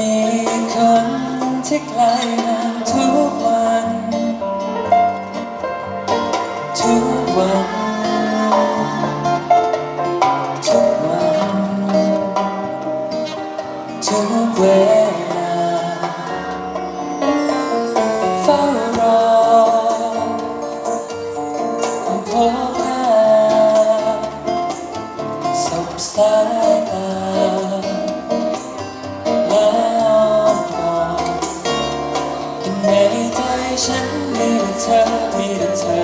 มีคนที่ไกลกันทุกวัน ทุกวัน ฉันมีแต่เธอมีแต่เธอ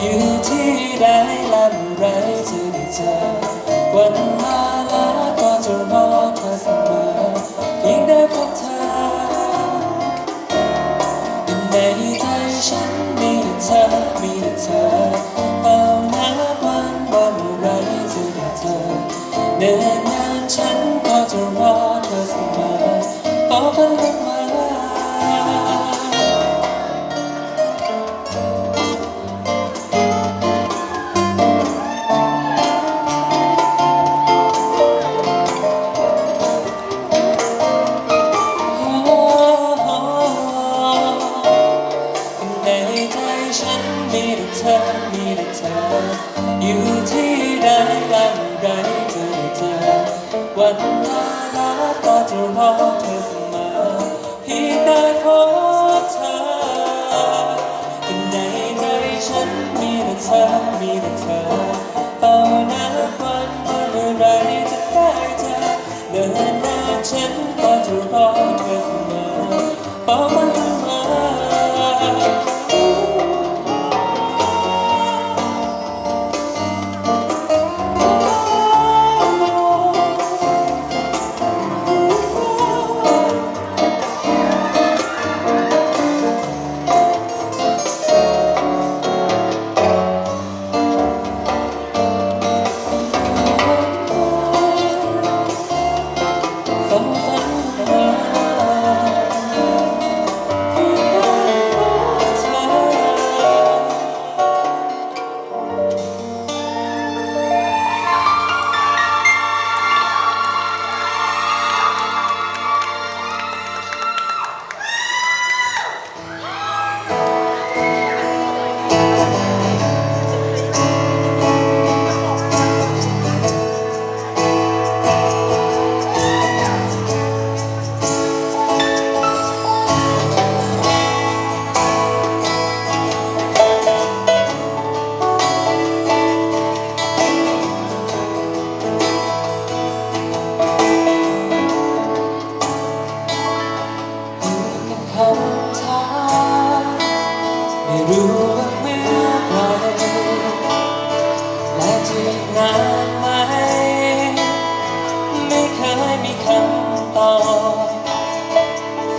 อยู่ที่ใดและเมื่อไรจะได้เจอ วันมาแล้วก็จะรอเธอเสมอเพียงได้พบเธอในใจฉันมีแต่เธอมีแต่เธอเฝ้านับวันว่าเมื่อไรจะได้เจอเดินนานฉันก็จะรอเธอเสมอขอฝันลงมาใน ก็จ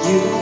you.